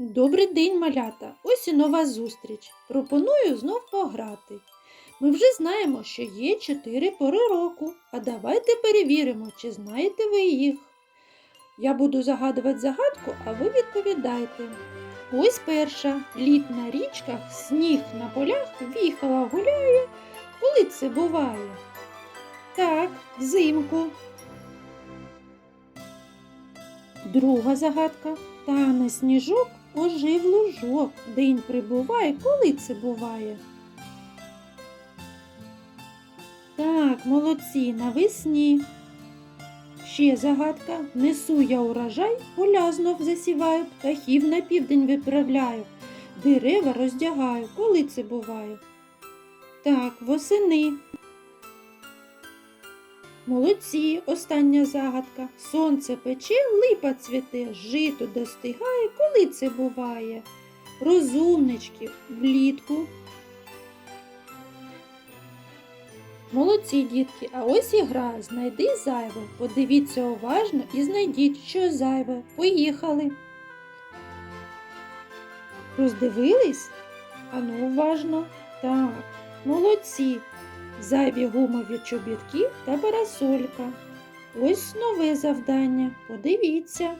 Добрий день, малята! Ось і нова зустріч. Пропоную знов пограти. Ми вже знаємо, що є чотири пори року, а давайте перевіримо, чи знаєте ви їх. Я буду загадувати загадку, а ви відповідайте. Ось перша. Лід на річках, сніг на полях, віхала гуляє. Коли це буває? Так, взимку. Друга загадка. Тане сніжок, ожив лужок. День прибуває, коли це буває? Так, молодці, навесні. Ще загадка. Несу я урожай, поля знов засіваю, птахів на південь виправляю, дерева роздягаю. Коли це буває? Так, восени. Молодці, остання загадка. Сонце пече, липа цвіте, жито достигає, коли це буває. Розумнички влітку. Молодці, дітки, а ось і гра. Знайди зайве. Подивіться уважно і знайдіть, що зайве. Поїхали. Роздивились? Ану уважно. Так, молодці. Зайві гумові чобітки та парасолька. Ось нове завдання. Подивіться.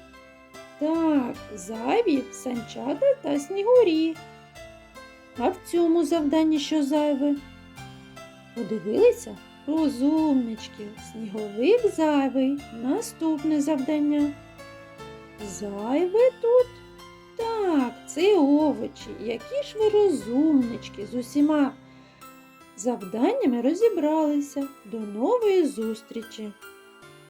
Так, зайві санчата та снігурі. А в цьому завданні що зайве? Подивилися? Розумнички, сніговик зайвий. Наступне завдання. Зайве тут? Так, це овочі. Які ж ви розумнички з усіма завданнями розібралися. До нової зустрічі!